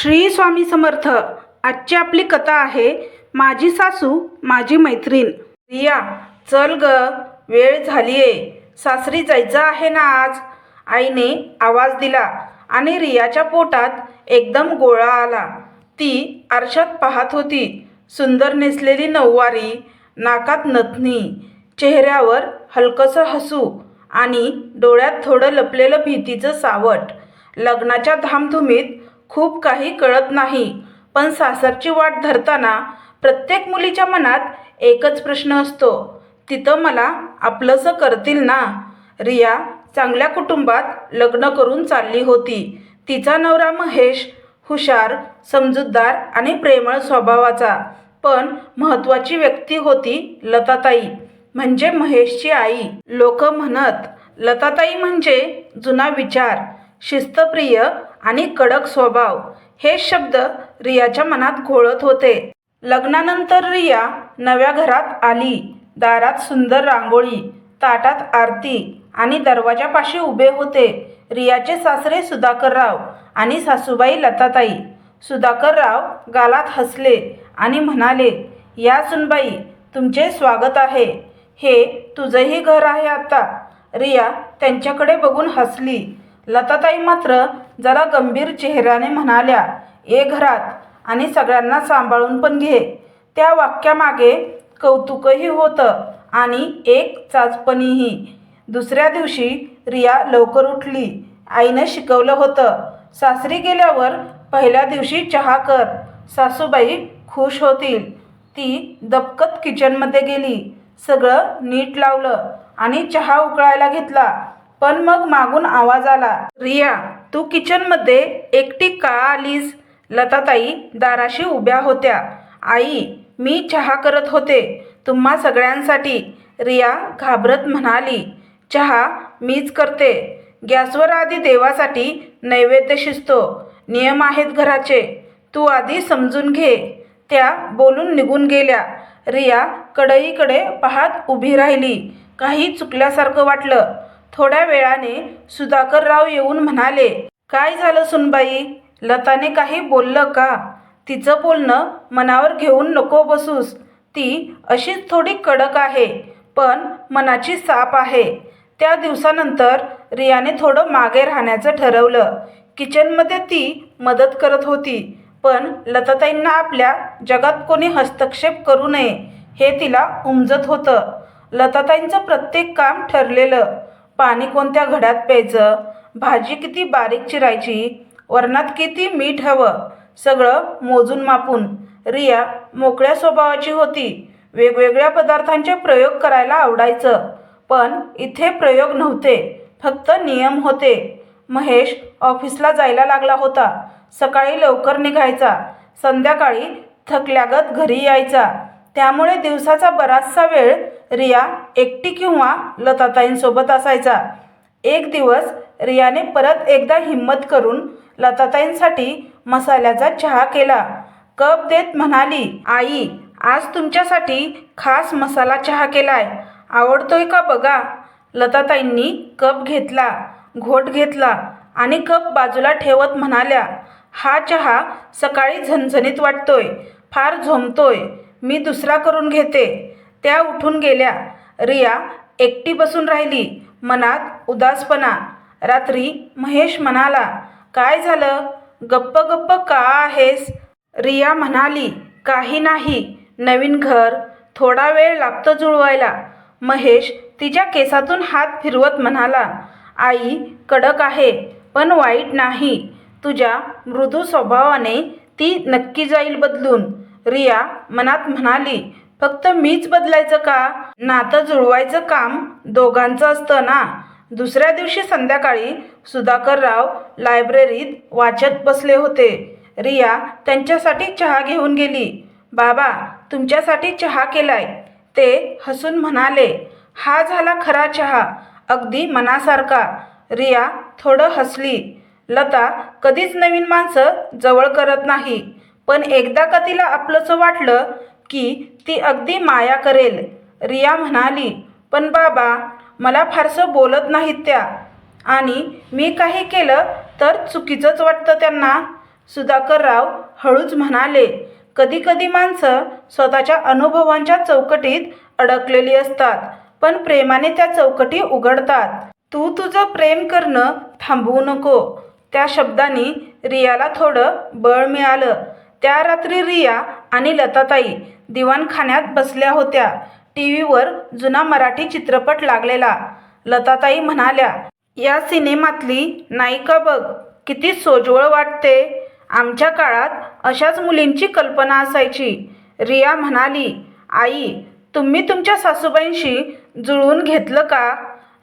श्री स्वामी समर्थ आजची आपली कथा आहे माझी सासू माझी मैत्रीण. रिया चल ग वेळ झालीये. सासरी जायचं आहे ना आज? आईने आवाज दिला आणि रियाच्या पोटात एकदम गोळा आला. ती आरशात पाहत होती सुंदर नेसलेली नऊवारी नाकात नथनी चेहऱ्यावर हलकंसं हसू आणि डोळ्यात थोडं लपलेलं भीतीचं सावट. लग्नाच्या धामधुमीत खूप काही कळत नाही. पण सासरची वाट धरताना प्रत्येक मुलीच्या मनात एकच प्रश्न असतो. तिथं मला आपलंसं करतील ना? रिया चांगल्या कुटुंबात लग्न करून चालली होती. तिचा नवरा महेश हुशार समजूतदार आणि प्रेमळ स्वभावाचा. पण महत्त्वाची व्यक्ती होती लताताई म्हणजे महेशची आई. लोक म्हणत लताताई म्हणजे जुना विचार. शिस्तप्रिय आणि कडक स्वभाव हे शब्द रियाच्या मनात घोळत होते. लग्नानंतर रिया नव्या घरात आली. दारात सुंदर रांगोळी ताटात आरती आणि दरवाजापाशी उभे होते. रियाचे सासरे सुधाकरराव आणि सासूबाई लताताई. सुधाकरराव गालात हसले आणि म्हणाले या सुनबाई तुमचे स्वागत आहे. हे तुझंही घर आहे आता. रिया त्यांच्याकडे बघून हसली. लताताई मात्र जरा गंभीर चेहऱ्याने म्हणाल्या ये घरात आणि सगळ्यांना सांभाळून पण घे. त्या वाक्यामागे कौतुकही होतं आणि एक चाचपणीही. दुसऱ्या दिवशी रिया लवकर उठली. आईनं शिकवलं होतं सासरी गेल्यावर पहिल्या दिवशी चहा कर. सासूबाई खुश होतील. ती दबकत किचनमध्ये गेली. सगळं नीट लावलं आणि चहा उकळायला घेतला. पण मग मागून आवाज आला रिया तू किचनमध्ये एकटी का आलीस? लताताई दाराशी उभ्या होत्या. आई मी चहा करत होते. तुम्हा सगळ्यांसाठी. रिया घाबरत म्हणाली. चहा मीच करते. गॅसवर आधी देवासाठी नैवेद्य शिजतो. नियम आहेत घराचे. तू आधी समजून घे. त्या बोलून निघून गेल्या. रिया कढईकडे पाहत उभी राहिली. काही चुकल्यासारखं वाटलं. थोड्या वेळाने सुधाकरराव येऊन म्हणाले काय झालं सुनबाई? लताने काही बोललं का? तिचं बोलणं मनावर घेऊन नको बसूस. ती अशीच थोडी कडक आहे पण मनाची साप आहे. त्या दिवसानंतर रियाने थोडं मागे राहण्याचं ठरवलं. किचनमध्ये ती मदत करत होती पण लताताईंना आपल्या जगात कोणी हस्तक्षेप करू नये हे तिला उमजत होतं. लताताईंचं प्रत्येक काम ठरलेलं. पाणी कोणत्या घड्यात प्यायचं? भाजी किती बारीक चिरायची? वरणात किती मीठ हवं? सगळं मोजून मापून. रिया मोकळ्या स्वभावाची होती. वेगवेगळ्या पदार्थांचे प्रयोग करायला आवडायचं. पण इथे प्रयोग नव्हते. फक्त नियम होते. महेश ऑफिसला जायला लागला होता. सकाळी लवकर निघायचा. संध्याकाळी थकल्यागत घरी यायचा. त्यामुळे दिवसाचा बराचसा वेळ रिया एकटी किंवा लताताईंसोबत असायचा. एक दिवस रियाने परत एकदा हिंमत करून लताताईंसाठी मसाल्याचा चहा केला. कप देत म्हणाली आई आज तुमच्यासाठी खास मसाला चहा केलाय. आवडतोय का बघा? लताताईंनी कप घेतला घोट घेतला आणि कप बाजूला ठेवत म्हणाल्या हा चहा सकाळी झणझणीत वाटतोय फार झोमतोय. मी दुसरा करून घेते. त्या उठून गेल्या. रिया एकटी बसून राहिली. मनात उदासपणा. रात्री महेश म्हणाला काय झालं? गप्प गप्प का आहेस? रिया म्हणाली काही नाही. नवीन घर. थोडा वेळ लागतो जुळवायला. महेश तिच्या केसातून हात फिरवत म्हणाला आई कडक आहे पण वाईट नाही. तुझ्या मृदू स्वभावाने ती नक्की जाईल बदलून. रिया मनात म्हणाली फक्त मीच बदलायचं का? नातं जुळवायचं काम दोघांचं असतं ना? दुसऱ्या दिवशी संध्याकाळी सुधाकरराव लायब्ररीत वाचत बसले होते. रिया त्यांच्यासाठी चहा घेऊन गेली. बाबा तुमच्यासाठी चहा केलाय. ते हसून म्हणाले हा झाला खरा चहा अगदी मनासारखा. रिया थोडं हसली. लता कधीच नवीन माणसं जवळ करत नाही. पण एकदा का तिला आपलंसं वाटलं की ती अगदी माया करेल. रिया म्हणाली पण बाबा मला फारसं बोलत नाहीत त्या. आणि मी काही केलं तर चुकीचंच वाटतं त्यांना. सुधाकरराव हळूच म्हणाले कधीकधी माणसं स्वतःच्या अनुभवांच्या चौकटीत अडकलेली असतात पण प्रेमाने त्या चौकटी उघडतात. तू तुझं प्रेम करणं थांबवू नको. त्या शब्दांनी रियाला थोडं बळ मिळालं. त्या रात्री रिया आणि लताताई दिवाणखान्यात बसल्या होत्या. टी व्हीवर जुना मराठी चित्रपट लागलेला. लताताई म्हणाल्या या सिनेमातली नायिका बघ किती सोज्वळ वाटते. आमच्या काळात अशाच मुलींची कल्पना असायची. रिया म्हणाली आई तुम्ही तुमच्या सासूबाईंशी जुळवून घेतलं का?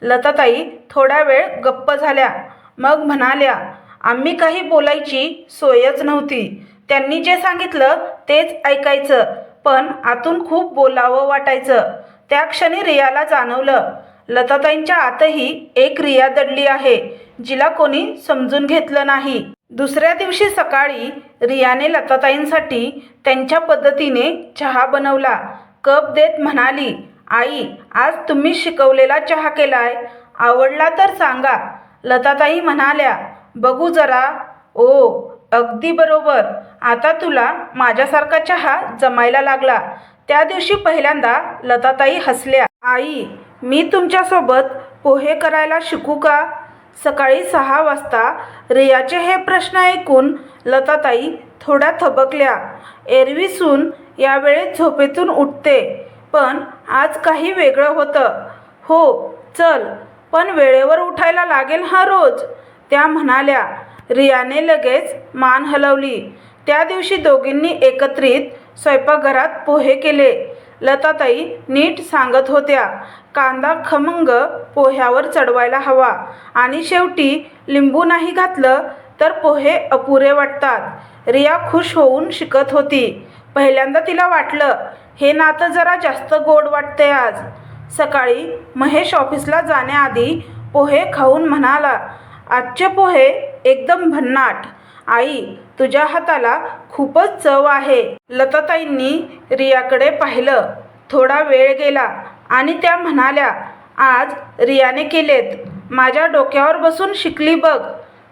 लताताई थोडा वेळ गप्प झाल्या. मग म्हणाल्या आम्ही काही बोलायची सोयच नव्हती. त्यांनी जे सांगितलं तेच ऐकायचं पण आतून खूप बोलावं वाटायचं. त्या क्षणी रियाला जाणवलं लताताईंच्या आतही एक रिया दडली आहे जिला कोणी समजून घेतलं नाही. दुसऱ्या दिवशी सकाळी रियाने लताताईंसाठी त्यांच्या पद्धतीने चहा बनवला. कप देत म्हणाली आई आज तुम्ही शिकवलेला चहा केलाय. आवडला तर सांगा. लताताई म्हणाल्या बघू जरा. ओ अगदी बरोबर. आता तुला माझ्यासारखा चहा जमायला लागला. त्या दिवशी पहिल्यांदा लताताई हसल्या. आई मी तुमच्यासोबत पोहे करायला शिकू का? सकाळी सहा वाजता रियाचे हे प्रश्न ऐकून लताताई थोड्या थबकल्या. एरवी सून झोपेतून उठते. पण आज काही वेगळं होतं. हो चल पण वेळेवर उठायला लागेल हा रोज. त्या म्हणाल्या. रियाने लगेच मान हलवली. त्या दिवशी दोघींनी एकत्रित स्वयंपाकघरात पोहे केले. लताताई नीट सांगत होत्या कांदा खमंग पोह्यावर चढवायला हवा आणि शेवटी लिंबू नाही घातलं तर पोहे अपुरे वाटतात. रिया खुश होऊन शिकत होती. पहिल्यांदा तिला वाटलं हे नातं जरा जास्त गोड वाटते आज. सकाळी महेश ऑफिसला जाण्याआधी पोहे खाऊन म्हणाला आजचे पोहे एकदम भन्नाट. आई तुझ्या हाताला खूपच चव आहे. लताताईंनी रियाकडे पाहिलं. थोडा वेळ गेला आणि त्या म्हणाल्या आज रियाने केलेत. माझ्या डोक्यावर बसून शिकली बघ.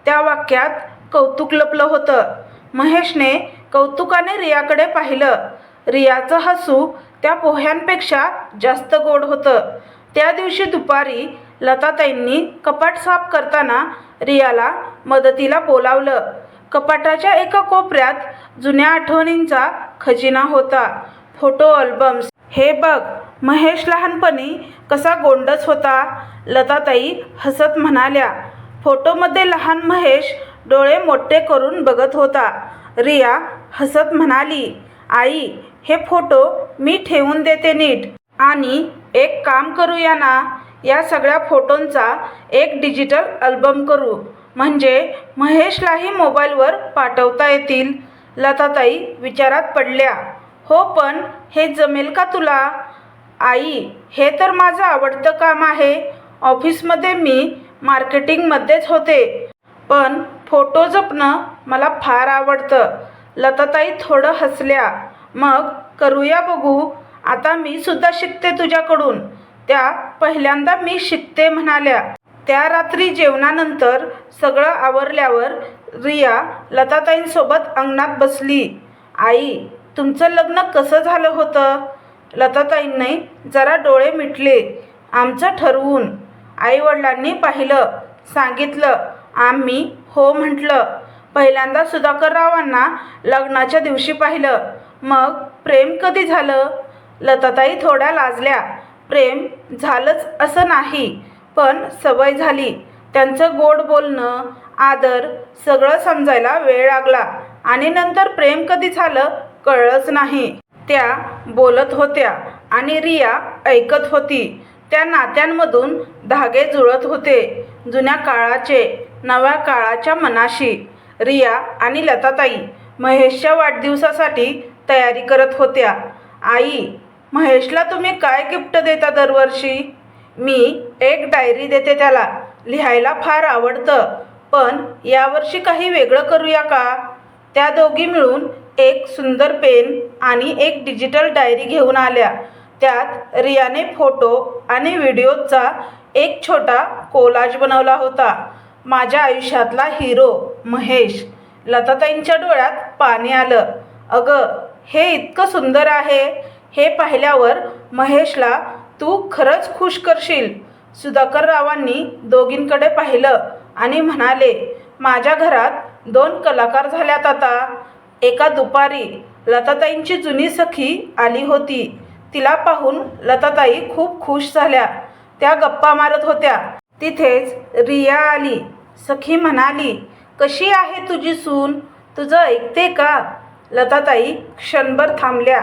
त्या वाक्यात कौतुक लपलं होतं. महेशने कौतुकाने रियाकडे पाहिलं. रियाचं हसू त्या पोह्यांपेक्षा जास्त गोड होतं. त्या दिवशी दुपारी लताताईंनी कपाट साफ करताना रियाला मदतीला बोलावलं. कपाटाच्या एका कोपऱ्यात जुन्या आठवणींचा खजिना होता. Photo albums. हे बघ महेश लहानपणी कसा गोंडस होता लताताई हसत म्हणाल्या. फोटोमध्ये लहान महेश डोळे मोठे करून बघत होता. रिया हसत म्हणाली आई हे फोटो मी ठेवून देते नीट. आणि एक काम करूया ना या सगळ्या फोटोंचा एक डिजिटल अल्बम करू. म्हणजे महेशलाही मोबाईलवर पाठवता येतील? लताताई विचारात पडल्या. हो पण हे जमेल का तुला? आई हे तर माझं आवडतं काम आहे. ऑफिसमध्ये मी मार्केटिंगमध्येच होते. पण फोटो जपणं मला फार आवडतं. लताताई थोडं हसल्या. मग करूया बघू. आता मी सुद्धा शिकते तुझ्याकडून. त्या पहिल्यांदा मी शिकते म्हणाल्या. त्या रात्री जेवणानंतर सगळं आवरल्यावर रिया लताताईंसोबत अंगणात बसली. आई तुमचं लग्न कसं झालं होतं? लताताईंनी जरा डोळे मिटले. आमचं ठरवून. आईवडिलांनी पाहिलं सांगितलं. आम्ही हो म्हटलं. पहिल्यांदा सुधाकररावांना लग्नाच्या दिवशी पाहिलं. मग प्रेम कधी झालं? लताताई थोड्या लाजल्या. प्रेम झालंच असं नाही. पण सवय झाली. त्यांचं गोड बोलणं आदर सगळं समजायला वेळ लागला आणि नंतर प्रेम कधी झालं कळलंच नाही. त्या बोलत होत्या आणि रिया ऐकत होती. त्या नात्यांमधून धागे जुळत होते. जुन्या काळाचे नव्या काळाच्या मनाशी. रिया आणि लताताई महेशच्या वाढदिवसासाठी तयारी करत होत्या. आई महेशला तुम्ही काय गिफ्ट देता दरवर्षी? मी एक डायरी देते त्याला. लिहायला फार आवडतं. पण यावर्षी काही वेगळं करूया का? त्या दोघी मिळून एक सुंदर पेन आणि एक डिजिटल डायरी घेऊन आल्या. त्यात रियाने फोटो आणि व्हिडिओचा एक छोटा कोलाज बनवला होता. माझ्या आयुष्यातला हिरो महेश. लताताईंच्या डोळ्यात पाणी आलं. अगं हे इतकं सुंदर आहे. हे पाहिल्यावर महेशला तू खरंच खुश करशील? सुधाकररावांनी दोघींकडे पाहिलं आणि म्हणाले माझ्या घरात दोन कलाकार झाल्यात आता. एका दुपारी लताताईंची जुनी सखी आली होती. तिला पाहून लताताई खूप खुश झाल्या. त्या गप्पा मारत होत्या. तिथेच रिया आली. सखी म्हणाली कशी आहे तुझी सून? तुझं ऐकते का? लताताई क्षणभर थांबल्या.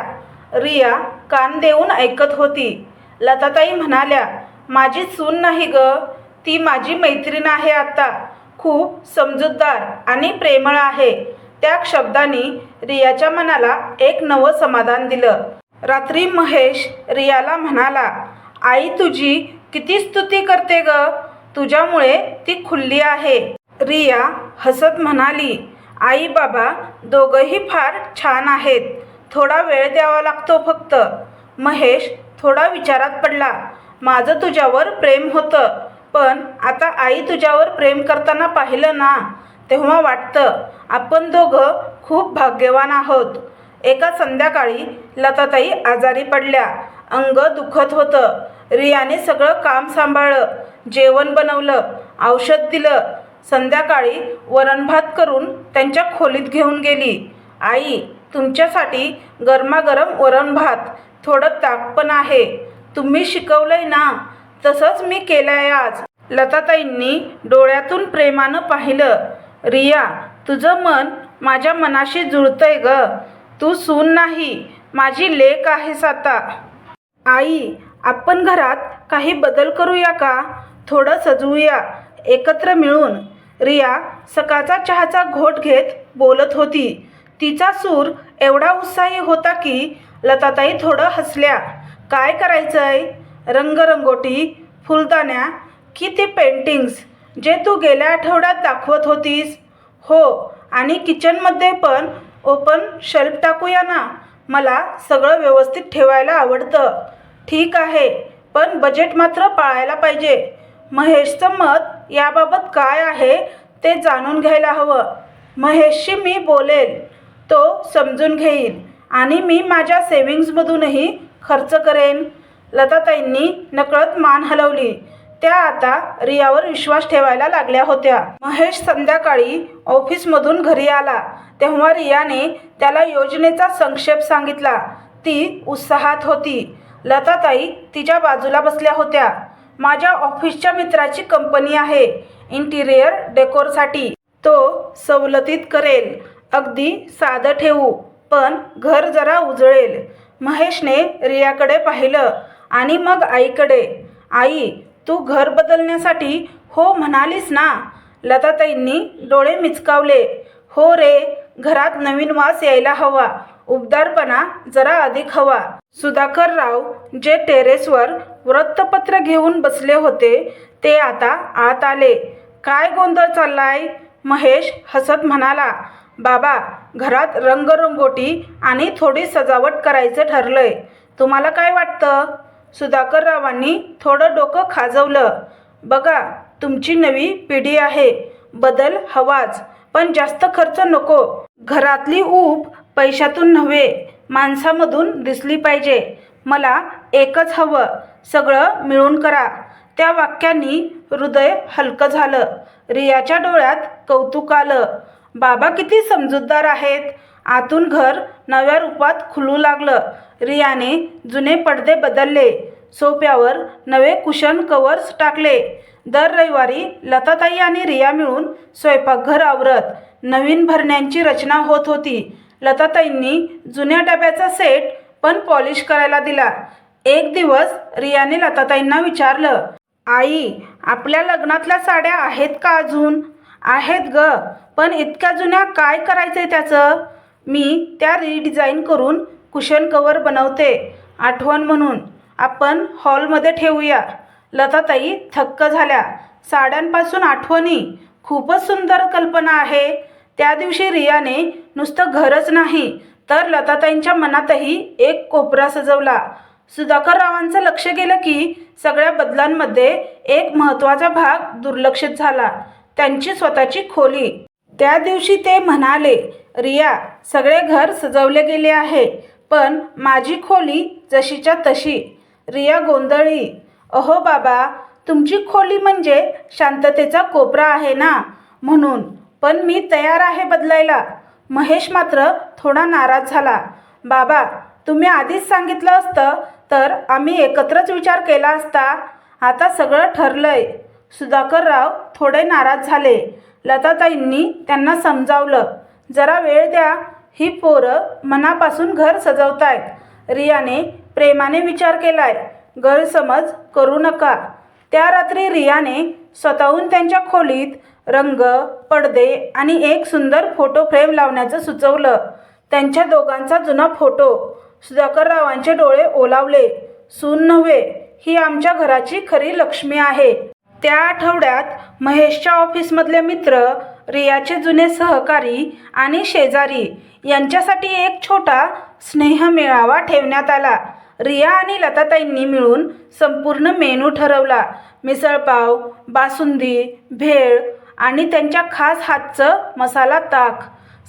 रिया कान देऊन ऐकत होती. लताताई म्हणाल्या माझी सून नाही ग. ती माझी मैत्रीण आहे आत्ता खूप समजूतदार आणि प्रेमळ आहे. त्या शब्दांनी रियाच्या मनाला एक नवं समाधान दिलं. रात्री महेश रियाला म्हणाला आई तुझी किती स्तुती करते ग. तुझ्यामुळे ती खुल्ली आहे. रिया हसत म्हणाली आई बाबा दोघंही फार छान आहेत. थोडा वेळ द्यावा लागतो फक्त. महेश थोडा विचारात पडला. माझं तुझ्यावर प्रेम होतं पण आता आई तुझ्यावर प्रेम करताना पाहिलं ना तेव्हा वाटतं आपण दोघं खूप भाग्यवान आहोत. एका संध्याकाळी लताताई आजारी पडल्या. अंग दुखत होतं. रियाने सगळं काम सांभाळलं जेवण बनवलं औषध दिलं. संध्याकाळी वरणभात करून त्यांच्या खोलीत घेऊन गेली. आई तुमच्यासाठी गरमागरम वरणभात थोडं ताक पण आहे. तुम्ही शिकवलंय ना? तसंच मी केलंय आज. लताताईंनी डोळ्यातून प्रेमानं पाहिलं. रिया तुझं मन माझ्या मनाशी जुळतंय ग. तू सून नाही. माझी लेक आहेस आता. आई आपण घरात काही बदल करूया का? थोडं सजवूया एकत्र मिळून. रिया सकाळचा चहाचा घोट घेत बोलत होती. तिचा सूर एवढा उत्साही होता की लताताई थोडं हसल्या. काय करायचंय? रंगरंगोटी फुलदाण्या की ते पेंटिंग्स जे तू गेल्या आठवड्यात दाखवत होतीस? हो आणि किचनमध्ये पण ओपन शेल्फ टाकूया ना? मला सगळं व्यवस्थित ठेवायला आवडतं. ठीक आहे पण बजेट मात्र पाळायला पाहिजे. महेशचं मत याबाबत काय आहे ते जाणून घ्यायला हवं. महेशशी मी बोलेल. तो समजून घेईल. आणि मी माझ्या सेविंग्समधूनही खर्च करेन. लताताईंनी नकळत मान हलवली. त्या आता रियावर विश्वास ठेवायला लागल्या होत्या. महेश संध्याकाळी ऑफिसमधून घरी आला. तेव्हा रियाने त्याला योजनेचा संक्षेप सांगितला. ती उत्साहात होती. लताताई तिच्या बाजूला बसल्या होत्या. माझ्या ऑफिसच्या मित्राची कंपनी आहे. इंटिरियर डेकोरसाठी. तो सवलतीत करेल. अगदी साधं ठेवू. पण घर जरा उजळेल. महेशने रियाकडे पाहिलं आणि मग आईकडे आई तू घर बदलण्यासाठी हो म्हणालीस ना लताताईंनी डोळे मिचकावले. हो रे घरात नवीन वास यायला हवा. उबदारपणा जरा अधिक हवा सुधाकर राव जे टेरेसवर वृत्तपत्र घेऊन बसले होते ते आता आत आले. काय गोंधळ चाललाय महेश हसत म्हणाला. बाबा घरात रंगरंगोटी आणि थोडी सजावट करायचं ठरलंय. तुम्हाला काय वाटतं? सुधाकररावांनी थोडं डोकं खाजवलं. बघा तुमची नवी पिढी आहे. बदल हवाच पण जास्त खर्च नको. घरातली ऊब पैशातून नव्हे माणसामधून दिसली पाहिजे. मला एकच हवं सगळं मिळून करा. त्या वाक्यांनी हृदय हलकं झालं. रियाच्या डोळ्यात कौतुक आलं. बाबा किती समजूतदार आहेत. आतून घर नव्या रूपात खुलू लागलं. रियाने जुने पडदे बदलले. सोप्यावर नवे कुशन कवर्स टाकले. दर रविवारी लताताई आणि रिया मिळून स्वयंपाकघर आवरत. नवीन भरण्यांची रचना होत होती. लताताईंनी जुन्या डब्याचा सेट पण पॉलिश करायला दिला. एक दिवस रियाने लताताईंना विचारलं आई आपल्या लग्नातल्या साड्या आहेत का अजून? आहेत ग. पण इतक्या जुन्या काय करायचं आहे त्याचं? मी त्या रिडिझाईन करून कुशन कवर बनवते. आठवण म्हणून. आपण हॉलमध्ये ठेवूया. लताताई थक्क झाल्या. साड्यांपासून आठवणी. खूपच सुंदर कल्पना आहे. त्या दिवशी रियाने नुसतं घरच नाही तर लताताईंच्या मनातही एक कोपरा सजवला. सुधाकररावांचं लक्ष गेलं की सगळ्या बदलांमध्ये एक महत्त्वाचा भाग दुर्लक्षित झाला. त्यांची स्वतःची खोली. त्या दिवशी ते म्हणाले रिया सगळे घर सजवले गेले आहे पण माझी खोली जशीच्या तशी. रिया गोंधळी अहो बाबा तुमची खोली म्हणजे शांततेचा कोपरा आहे ना? म्हणून पण मी तयार आहे बदलायला. महेश मात्र थोडा नाराज झाला. बाबा तुम्ही आधीच सांगितलं असतं तर आम्ही एकत्रच विचार केला असता. आता सगळं ठरलंय. सुधाकरराव थोडे नाराज झाले. लताताईंनी त्यांना समजावलं जरा वेळ द्या ही पोरं मनापासून घर सजवतायत. रियाने प्रेमाने विचार केलाय गैरसमज करू नका. त्या रात्री रियाने स्वतःहून त्यांच्या खोलीत रंग पडदे आणि एक सुंदर फोटो फ्रेम लावण्याचं सुचवलं. त्यांच्या दोघांचा जुना फोटो. सुधाकररावांचे डोळे ओलावले. सून नव्हे ही आमच्या घराची खरी लक्ष्मी आहे. त्या आठवड्यात महेशच्या ऑफिसमधले मित्र रियाचे जुने सहकारी आणि शेजारी यांच्यासाठी एक छोटा स्नेहमेळावा ठेवण्यात आला. रिया आणि लताताईंनी मिळून संपूर्ण मेनू ठरवला. मिसळपाव बासुंदी भेळ आणि त्यांच्या खास हातचं मसाला ताक.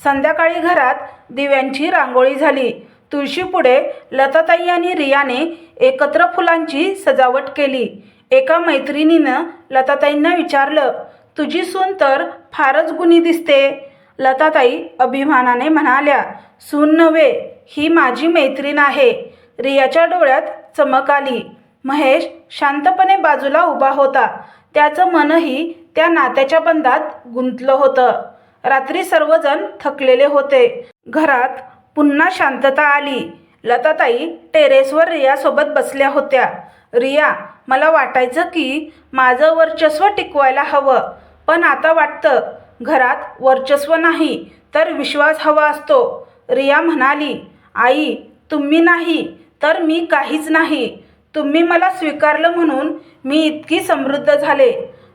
संध्याकाळी घरात दिव्यांची रांगोळी झाली. तुळशीपुढे लताताई आणि रियाने एकत्र फुलांची सजावट केली. एका मैत्रिणीनं लताताईंना विचारलं तुझी सून तर फारच गुणी दिसते. लताताई अभिमानाने म्हणाल्या सून नव्हे ही माझी मैत्रीण आहे. रियाच्या डोळ्यात चमक आली. महेश शांतपणे बाजूला उभा होता. त्याचं मनही त्या नात्याच्या बंधात गुंतलं होतं. रात्री सर्वजण थकलेले होते. घरात पुन्हा शांतता आली. लताताई टेरेसवर रियासोबत बसल्या होत्या. रिया मला वाटायचं की माझं वर्चस्व टिकवायला हवं पण आता वाटतं घरात वर्चस्व नाही तर विश्वास हवा असतो. रिया म्हणाली आई तुम्ही नाही तर मी काहीच नाही. तुम्ही मला स्वीकारलं म्हणून मी इतकी समृद्ध झाले.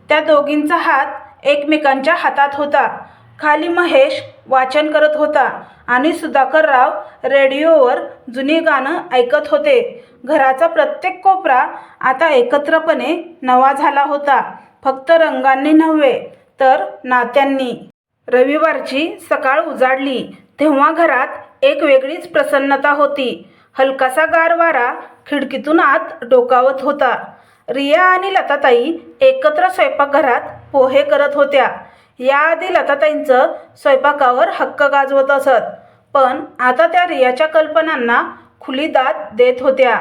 त्या दोघींचा हात एकमेकांच्या हातात होता. खाली महेश वाचन करत होता आणि सुधाकरराव रेडिओवर जुनी गाणं ऐकत होते. घराचा प्रत्येक कोपरा आता एकत्रपणे नवा झाला होता. फक्त रंगांनी नव्हे तर नात्यांनी. रविवारची सकाळ उजाडली. तेव्हा घरात एक वेगळीच प्रसन्नता होती. हलकासा गार वारा खिडकीतून आत डोकावत होता. रिया आणि लताताई एकत्र स्वयंपाकघरात पोहे करत होत्या. याआधी लताताईंचं स्वयंपाकावर हक्क गाजवत असत. पण आता त्या रियाच्या कल्पनांना खुली दाद देत होत्या.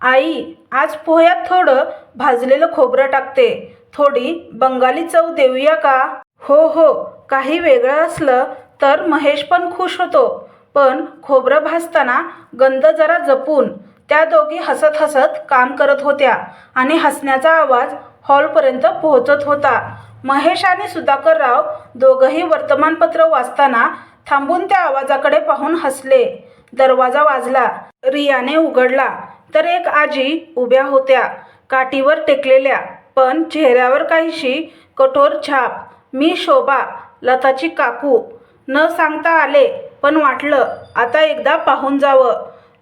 आई आज पोह्यात थोडं भाजलेलं खोबरं टाकते. थोडी बंगाली चव देऊया का? हो हो काही वेगळं असलं तर महेश पण खुश होतो. पण खोबरं भाजताना गंध जरा जपून. त्या दोघी हसत हसत काम करत होत्या आणि हसण्याचा आवाज हॉलपर्यंत पोहोचत होता. महेश आणि सुधाकरराव दोघंही वर्तमानपत्र वाचताना थांबून त्या आवाजाकडे पाहून हसले. दरवाजा वाजला. रियाने उघडला. तर एक आजी उभ्या होत्या. काठीवर टेकलेल्या पण चेहऱ्यावर काहीशी कठोर छाप. मी शोभा लताची काकू. न सांगता आले पण वाटलं आता एकदा पाहून जावं.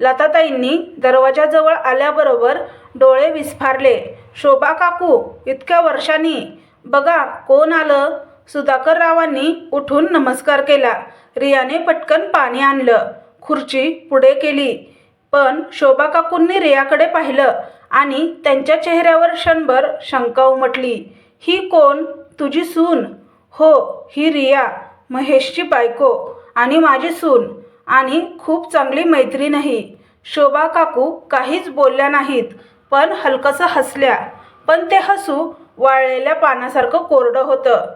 लताताईंनी दरवाजाजवळ आल्याबरोबर डोळे विस्फारले. शोभा काकू इतक्या वर्षांनी. बघा कोण आलं? सुधाकर रावांनी उठून नमस्कार केला. रियाने पटकन पाणी आणलं. खुर्ची पुढे केली. पण शोभा काकूंनी रियाकडे पाहिलं आणि त्यांच्या चेहऱ्यावर क्षणभर शंका उमटली. ही कोण? तुझी सून. हो ही रिया महेशची बायको आणि माझी सून आणि खूप चांगली मैत्रीणही शोभा काकू काहीच बोलल्या नाहीत पण हलकंसं हसल्या. पण ते हसू वाळलेल्या पानासारखं कोरडं होतं.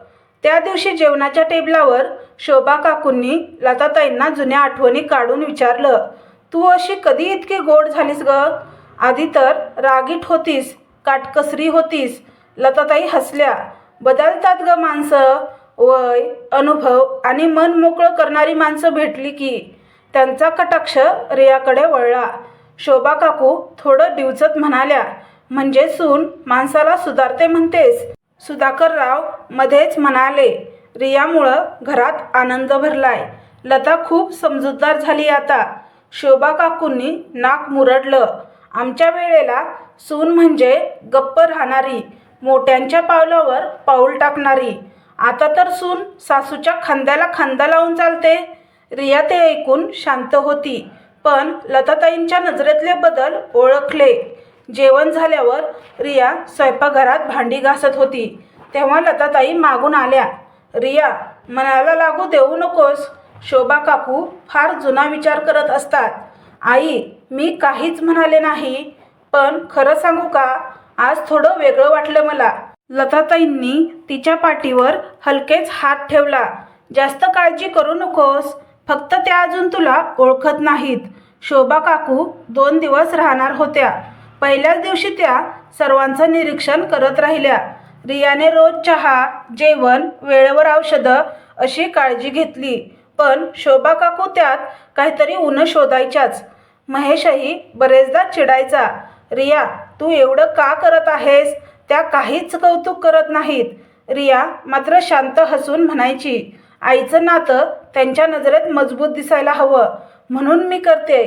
त्या दिवशी जेवणाच्या टेबलावर शोभा काकूंनी लताताईंना जुन्या आठवणी काढून विचारलं तू अशी कधी इतकी गोड झालीस ग? आधी तर रागीट होतीस काटकसरी होतीस. लताताई हसल्या बदलतात ग माणसं वय अनुभव आणि मन मोकळं करणारी माणसं भेटली की. त्यांचा कटाक्ष रियाकडे वळला. शोभा काकू थोडं डिवचत म्हणाल्या म्हणजे सून माणसाला सुधारते म्हणतेस. सुधाकरराव मध्येच म्हणाले रियामुळं घरात आनंद भरलाय. लता खूप समजूतदार झाली आता. शोभा काकूंनी नाक मुरडलं. आमच्या वेळेला सून म्हणजे गप्प राहणारी मोठ्यांच्या पावलावर पाऊल टाकणारी. आता तर सून सासूच्या खांद्याला खांदा लावून चालते. रिया ते ऐकून शांत होती पण लताताईंच्या नजरेतले बदल ओळखले. जेवण झाल्यावर रिया स्वयंपाकघरात भांडी घासत होती. तेव्हा लताताई मागून आल्या. रिया मनाला लागू देऊ नकोस. शोभा काकू फार जुना विचार करत असतात. आई मी काहीच म्हणाले नाही पण खरं सांगू का? आज थोडं वेगळं वाटलं मला. लताताईंनी तिच्या पाठीवर हलकेच हात ठेवला. जास्त काळजी करू नकोस. फक्त त्या अजून तुला ओळखत नाहीत. शोभा काकू दोन दिवस राहणार होत्या. पहिल्याच दिवशी त्या सर्वांचं निरीक्षण करत राहिल्या. रियाने रोज चहा जेवण वेळेवर औषधं अशी काळजी घेतली. पण शोभा काकू त्यात काहीतरी उनं शोधायच्याच. महेशही बरेचदा चिडायचा रिया तू एवढं का करत आहेस? त्या काहीच कौतुक करत नाहीत. रिया मात्र शांत हसून म्हणायची आईचं नातं त्यांच्या नजरेत मजबूत दिसायला हवं म्हणून मी करते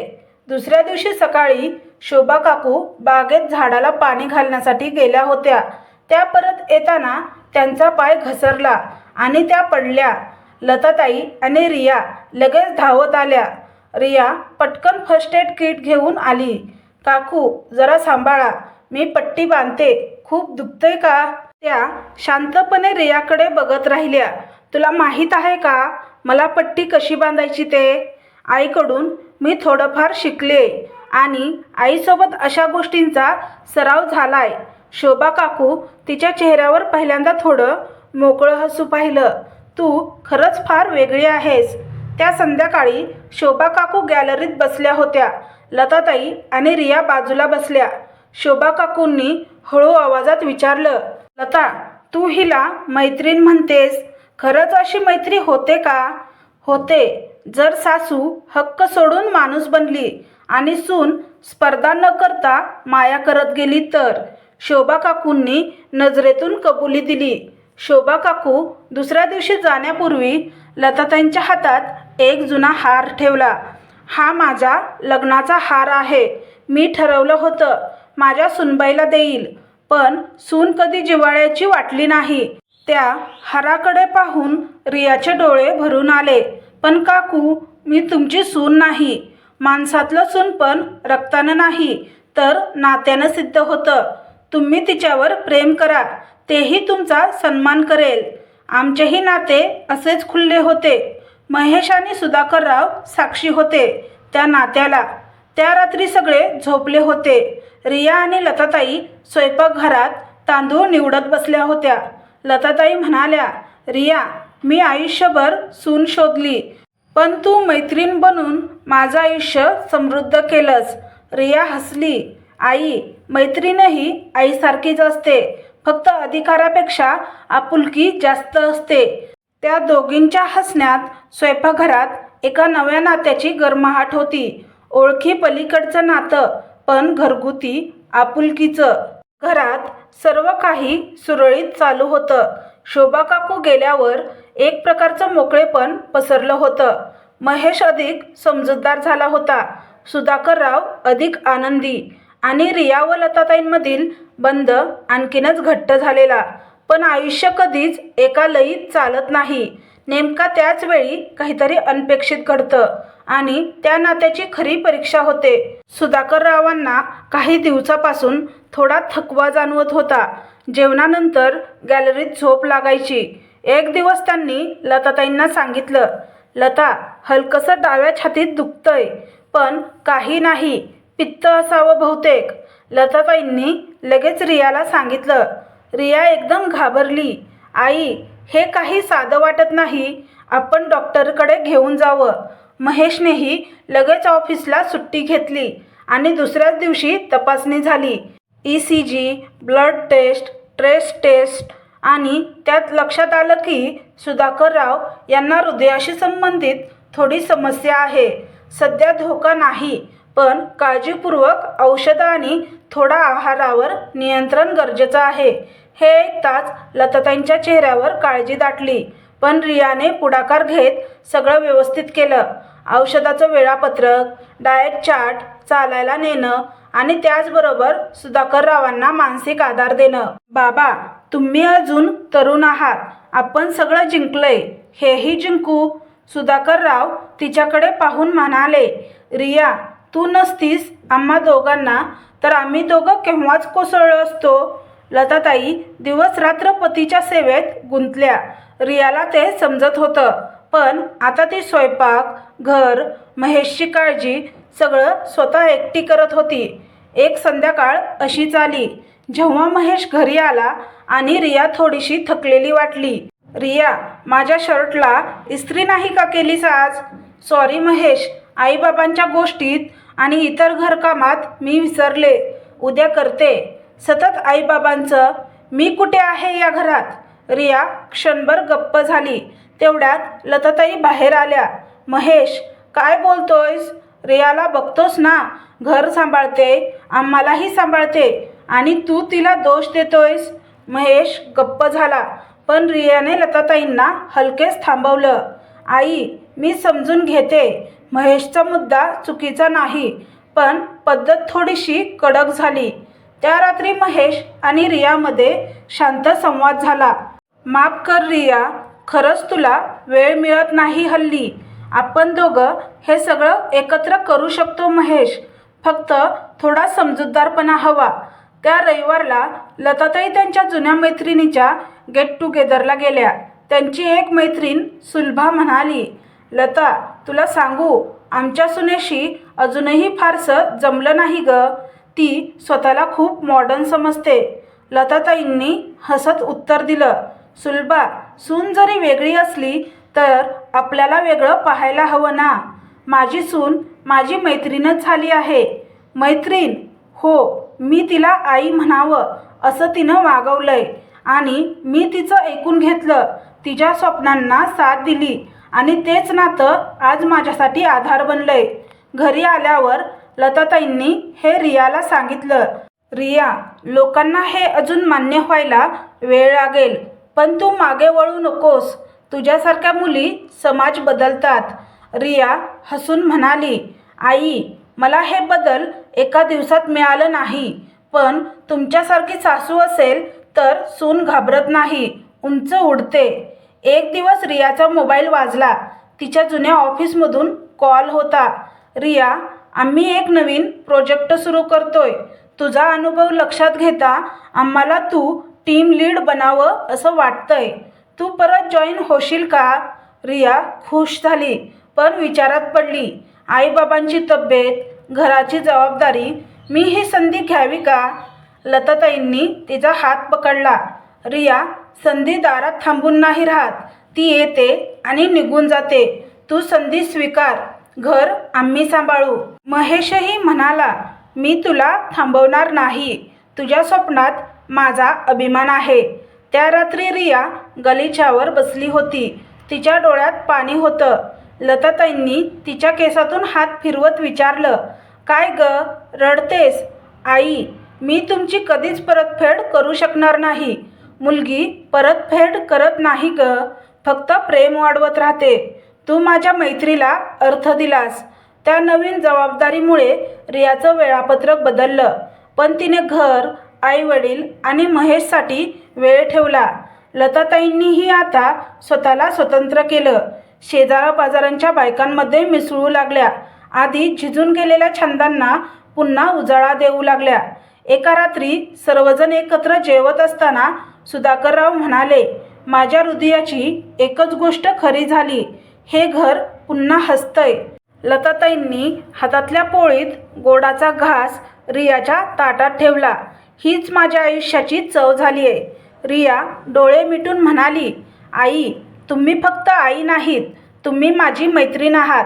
दुसऱ्या दिवशी सकाळी शोभा काकू बागेत झाडाला पाणी घालण्यासाठी गेल्या होत्या. त्या परत येताना त्यांचा पाय घसरला आणि त्या पडल्या. लताताई आणि रिया लगेच धावत आल्या. रिया पटकन फर्स्ट एड किट घेऊन आली. काकू जरा सांभाळा. मी पट्टी बांधते. खूप दुखतंय का? त्या शांतपणे रियाकडे बघत राहिल्या. तुला माहीत आहे का? मला पट्टी कशी बांधायची ते? आईकडून मी थोडंफार शिकले. आणि आईसोबत अशा गोष्टींचा सराव झालाय. शोभा काकू तिच्या चेहऱ्यावर पहिल्यांदा थोडं मोकळं हसू पाहिलं. तू खरंच फार वेगळी आहेस. त्या संध्याकाळी शोभा काकू गॅलरीत बसल्या होत्या. लताताई आणि रिया बाजूला बसल्या. शोभा काकूंनी हळू आवाजात विचारलं लता तू हिला मैत्रीण म्हणतेस? खरंच अशी मैत्री होते का? होते. जर सासू हक्क सोडून माणूस बनली आणि सून स्पर्धा न करता माया करत गेली तर. शोभा काकूंनी नजरेतून कबुली दिली. शोभा काकू दुसऱ्या दिवशी जाण्यापूर्वी लताताईंच्या हातात एक जुना हार ठेवला. हा माझा लग्नाचा हार आहे. मी ठरवलं होतं माझ्या सुनबाईला देईल. पण सून कधी जिवाळ्याची वाटली नाही. त्या हाराकडे पाहून रियाचे डोळे भरून आले. पण काकू मी तुमची सून नाही. माणसातलं सून पण रक्तानं नाही तर नात्यानं सिद्ध होतं. तुम्ही तिच्यावर प्रेम करा तेही तुमचा सन्मान करेल. आमचेही नाते असेच खुल्ले होते. महेश आणि सुधाकरराव साक्षी होते त्या नात्याला. त्या रात्री सगळे झोपले होते. रिया आणि लताताई स्वयंपाकघरात तांदूळ निवडत बसल्या होत्या. लताताई म्हणाल्या रिया मी आयुष्यभर सून शोधली. पण तू मैत्रीण बनून माझं आयुष्य समृद्ध केलंस. रिया हसली. आई मैत्रीणही आईसारखीच असते. फक्त अधिकारापेक्षा आपुलकी जास्त असते. त्या दोघींच्या हसण्यात स्वयंपाकघरात एका नव्या नात्याची गरमाहट होती. ओळखी पलीकडचं नातं पण घरगुती आपुलकीचं. घरात सर्व काही सुरळीत चालू होतं. शोभा काकू गेल्यावर एक प्रकारचं मोकळेपण पसरलं होतं. महेश अधिक समजूतदार झाला होता. सुधाकरराव अधिक आनंदी आणि रिया व लताताईंमधील बंद आणखीनच घट्ट झालेला. पण आयुष्य कधीच एका लयीत चालत नाही. नेमका त्याच वेळी काहीतरी अनपेक्षित घडतं आणि त्या नात्याची खरी परीक्षा होते. सुधाकररावांना काही दिवसापासून थोडा थकवा जाणवत होता. जेवणानंतर गॅलरीत झोप लागायची. एक दिवस त्यांनी लताताईंना सांगितलं लता हलकसं डाव्या छातीत दुखतंय पण काही नाही पित्त असावं बहुतेक. लताताईंनी लगेच रियाला सांगितलं रिया एकदम घाबरली. आई हे काही साधं वाटत नाही. आपण डॉक्टरकडे घेऊन जावं. महेशनेही लगेच ऑफिसला सुट्टी घेतली आणि दुसऱ्याच दिवशी तपासणी झाली. E C G blood test stress test आणि त्यात लक्षात आलं की सुधाकरराव यांना हृदयाशी संबंधित थोडी समस्या आहे. सध्या धोका नाही पण काळजीपूर्वक औषधं आणि थोडा आहारावर नियंत्रण गरजेचं आहे. हे ऐकताच लताताईंच्या चेहऱ्यावर काळजी दाटली पण रियाने पुढाकार घेत सगळं व्यवस्थित केलं. औषधाचं वेळापत्रक डाएट चार्ट चालायला नेणं आणि त्याचबरोबर सुधाकररावांना मानसिक आधार देणं. बाबा तुम्ही अजून तरुण आहात. आपण सगळं जिंकलंय. हेही जिंकू सुधाकरराव तिच्याकडे पाहून म्हणाले रिया तू नसतीस आम्हा दोघांना तर आम्ही दोघं केव्हाच कोसळलो असतो लताताई दिवस रात्र पतीच्या सेवेत गुंतल्या. रियाला ते समजत होतं पण आता ती स्वयंपाक घर महेशची काळजी सगळं स्वतः एकटी करत होती. एक संध्याकाळ अशीच आली. जेव्हा महेश घरी आला आणि रिया थोडीशी थकलेली वाटली. रिया माझ्या शर्टला इस्त्री नाही का केलीस आज? सॉरी महेश आईबाबांच्या गोष्टीत आणि इतर घरकामात मी विसरले. उद्या करते. सतत आईबाबांचं मी कुठे आहे या घरात? रिया क्षणभर गप्प झाली. तेवढ्यात लताताई बाहेर आल्या. महेश काय बोलतोयस? रियाला बघतोस ना? घर सांभाळते आम्हालाही सांभाळते. आणि तू तिला दोष देतोयस. महेश गप्प झाला. पण रियाने लताताईंना हलकेच थांबवलं. आई मी समजून घेते. महेशचा मुद्दा चुकीचा नाही पण पद्धत थोडीशी कडक झाली. त्या रात्री महेश आणि रियामध्ये शांत संवाद झाला. माफ कर रिया खरंच तुला वेळ मिळत नाही हल्ली. आपण दोघं हे सगळं एकत्र करू शकतो महेश. फक्त थोडा समजूतदारपणा हवा. त्या रविवारला लताताई त्यांच्या जुन्या मैत्रिणीच्या गेट टुगेदरला गेल्या. त्यांची एक मैत्रीण सुलभा म्हणाली लता तुला सांगू आमच्या सुनेशी अजूनही फारसं जमलं नाही ग. ती स्वतःला खूप मॉडर्न समजते. लताताईंनी हसत उत्तर दिलं सुलभा सून जरी वेगळी असली तर आपल्याला वेगळं पाहायला हवं ना. माझी सून माझी मैत्रीणच झाली आहे. मैत्रीण? हो. मी तिला आई म्हणावं असं तिनं वागवलंय. आणि मी तिचं ऐकून घेतलं. तिच्या स्वप्नांना साथ दिली. आणि तेच नातं आज माझ्यासाठी आधार बनलंय. घरी आल्यावर लताताईंनी हे रियाला सांगितलं रिया लोकांना हे अजून मान्य व्हायला वेळ लागेल पण तू मागे वळू नकोस. तुझ्यासारख्या मुली समाज बदलतात. रिया हसून म्हणाली आई मला हे बदल एका दिवसात मिळालं नाही. पण तुमच्यासारखी सासू असेल तर सून घाबरत नाही. उंच उडते. एक दिवस रियाचा मोबाईल वाजला. तिच्या जुन्या ऑफिसमधून कॉल होता. रिया आम्ही एक नवीन प्रोजेक्ट सुरू करतोय. तुझा अनुभव लक्षात घेता आम्हाला तू टीम लीड बनावं असं वाटतंय. तू परत जॉईन होशील का? रिया खुश झाली पण विचारात पडली. आईबाबांची तब्येत घराची जबाबदारी मी ही संधी घ्यावी का? लताताईंनी तिचा हात पकडला. रिया संधी दारात थांबून नाही राहत. ती येते आणि निघून जाते. तू संधी स्वीकार. घर आम्ही सांभाळू. महेशही म्हणाला मी तुला थांबवणार नाही. तुझ्या स्वप्नात माझा अभिमान आहे. त्या रात्री रिया गलिच्यावर बसली होती. तिच्या डोळ्यात पाणी होतं. लताताईंनी तिच्या केसातून हात फिरवत विचारलं काय ग? रडतेस. आई मी तुमची कधीच परतफेड करू शकणार नाही. मुलगी परतफेड करत नाही ग. फक्त प्रेम वाढवत राहते. तू माझ्या मैत्रीला अर्थ दिलास. त्या नवीन जबाबदारीमुळे रियाचं वेळापत्रक बदललं. पण तिने घर आईवडील आणि महेशसाठी वेळ ठेवला. लताताईंनीही आता स्वतःला स्वतंत्र केलं. शेजारा बाजारांच्या बायकांमध्ये मिसळू लागल्या. आधी झिजून गेलेल्या छंदांना पुन्हा उजाळा देऊ लागल्या. एका रात्री सर्वजण एकत्र जेवत असताना सुधाकरराव म्हणाले माझ्या हृदयाची एकच गोष्ट खरी झाली. हे घर पुन्हा हसतंय लताताईंनी हातातल्या पोळीत गोडाचा घास रियाच्या ताटात ठेवला. हीच माझ्या आयुष्याची चव झाली आहे रिया डोळे मिटून म्हणाली आई तुम्ही फक्त आई नाहीत. तुम्ही माझी मैत्रीण आहात.